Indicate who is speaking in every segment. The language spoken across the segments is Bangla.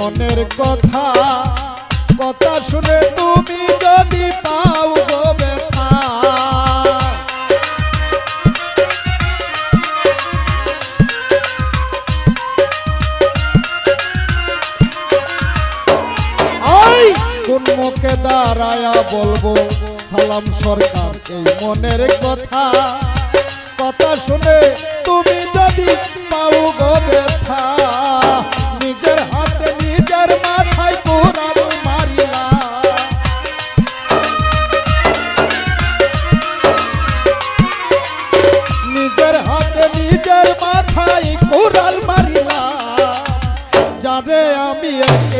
Speaker 1: মনের কথা কথা শুনে তুমি যদি পাও মুখে দাঁড়ায়া বলব, সালাম সরকার, এই মনের কথা। কথা শুনে তুমি যদি পাও গো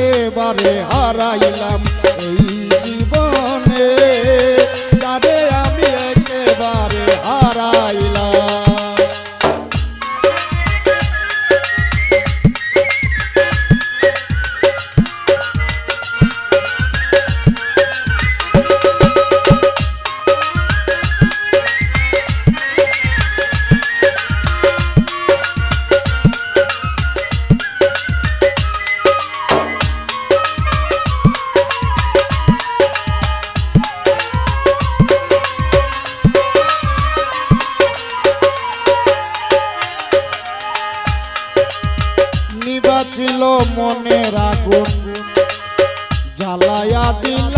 Speaker 1: এবারে হারাইলাম এই ছায়া দিল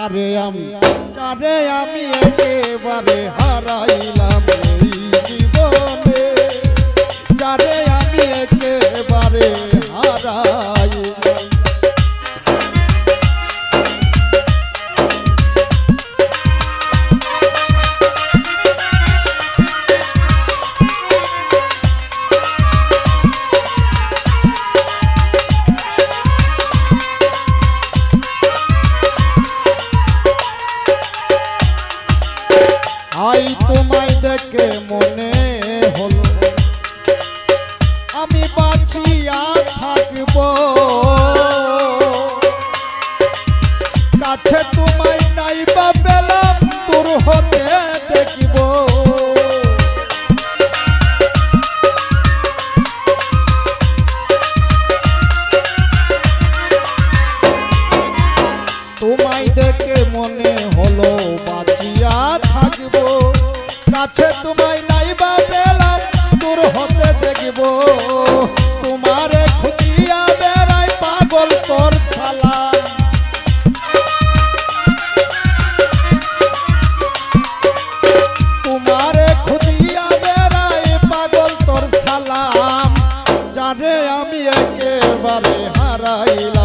Speaker 1: কারে আমি কারে আমি একেবারে হারাইলাম। রে মনে হল। আমি বাঁচিয়া থাকব। কাছে তোমায় নাই বা পেলাম দূর হতে দেখব। তোমারে খুঁজিয়া বেড়াই পাগল তোর পাগল আমি একেবারে হারাইলাম।